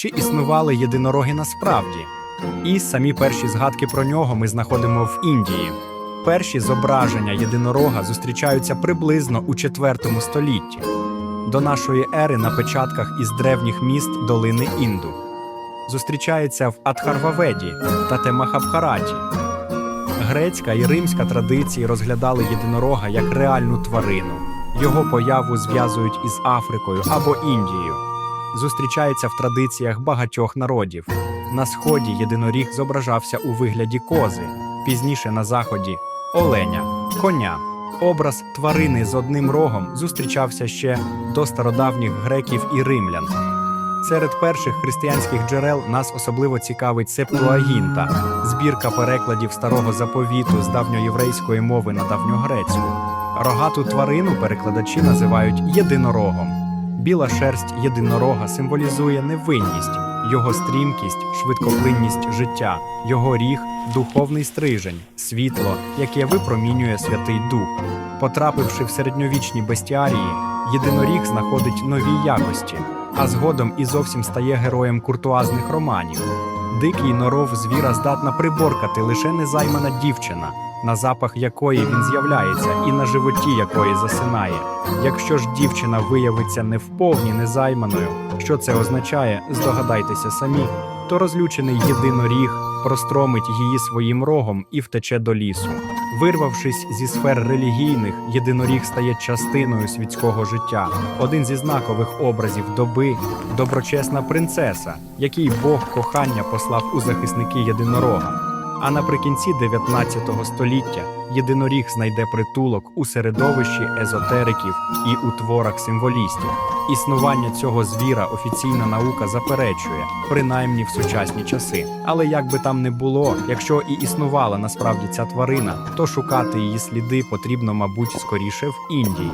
чи існували єдинороги насправді. І самі перші згадки про нього ми знаходимо в Індії. Перші зображення єдинорога зустрічаються приблизно у IV столітті до нашої ери на печатках із древніх міст долини Інду. Зустрічається в Адхарваведі та Темахабхараті. Грецька і римська традиції розглядали єдинорога як реальну тварину. Його появу зв'язують із Африкою або Індією. Зустрічається в традиціях багатьох народів. На сході єдиноріг зображався у вигляді кози, пізніше на заході оленя, коня. Образ тварини з одним рогом зустрічався ще до стародавніх греків і римлян. Серед перших християнських джерел нас особливо цікавить Септуагінта, збірка перекладів старого заповіту з давньоєврейської мови на давньогрецьку. Рогату тварину перекладачі називають єдинорогом. Біла шерсть єдинорога символізує невинність, його стрімкість, швидкоплинність життя, його ріг духовний стрижень, світло, яке випромінює Святий Дух. Потрапивши в середньовічні бестіарії, єдиноріг знаходить нові якості, а згодом і зовсім стає героєм куртуазних романів. Дикий норов звіра здатна приборкати лише незаймана дівчина, на запах якої він з'являється, і на животі якої засинає. Якщо ж дівчина виявиться не вповні незайманою, що це означає, здогадайтеся самі, то розлючений єдиноріг простромить її своїм рогом і втече до лісу. Вирвавшись зі сфер релігійних, єдиноріг стає частиною світського життя. Один зі знакових образів доби доброчесна принцеса, який Бог кохання послав у захисники єдинорога. А наприкінці 19 століття єдиноріг знайде притулок у середовищі езотериків і у творах символістів. Існування цього звіра офіційна наука заперечує, принаймні в сучасні часи. Але як би там не було, якщо і існувала насправді ця тварина, то шукати її сліди потрібно, мабуть, скоріше в Індії.